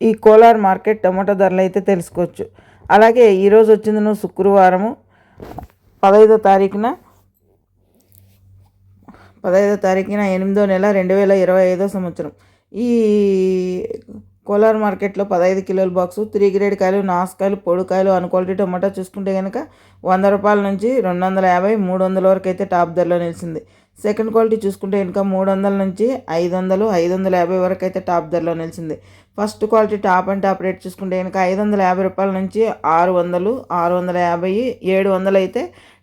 ఈ Kolar market tomato ధరలు అయితే తెలుసుకోవచ్చు. అలాగే ఈరోజు వచ్చింది నువ్వు శుక్రవారము పదహైదో తారీఖున పదహైదో తారీఖున ఎనిమిదో నెల రెండు వేల ఇరవై ఐదో సంవత్సరం. ఈ కోలార్ మార్కెట్లో పదహైదు కిలోల బాక్సు త్రీ గ్రేడ్ కాయలు నాసుకాయలు పొడికాయలు అన్ క్వాలిటీ టమాటా చూసుకుంటే కనుక వంద రూపాయల నుంచి రెండు వందల యాభై మూడు వందల వరకు అయితే టాప్ ధరలో నిలిచింది. సెకండ్ క్వాలిటీ చూసుకుంటే కనుక మూడు వందల నుంచి ఐదు వందలు ఐదు వందల యాభై వరకు అయితే టాప్ ధరలో నిలిచింది. First quality top and top rate చూసుకుంటే కనుక ఐదు వందల యాభై రూపాయల నుంచి ఆరు వందలు ఆరు వందల యాభై ఏడు వందలు అయితే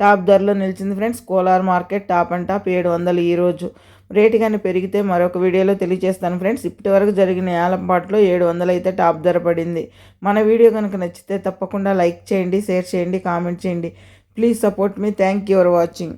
టాప్ ధరలో నిలిచింది friends. Kolar market top and top ఏడు వందలు ఈరోజు రేటు కానీ పెరిగితే మరొక వీడియోలో తెలియజేస్తాను ఫ్రెండ్స్. ఇప్పటి వరకు జరిగిన ఏలంపాట్లో ఏడు వందలు అయితే టాప్ ధర పడింది. మన వీడియో కనుక నచ్చితే తప్పకుండా లైక్ చేయండి షేర్ చేయండి కామెంట్ చేయండి. Please support me. Thank you for watching.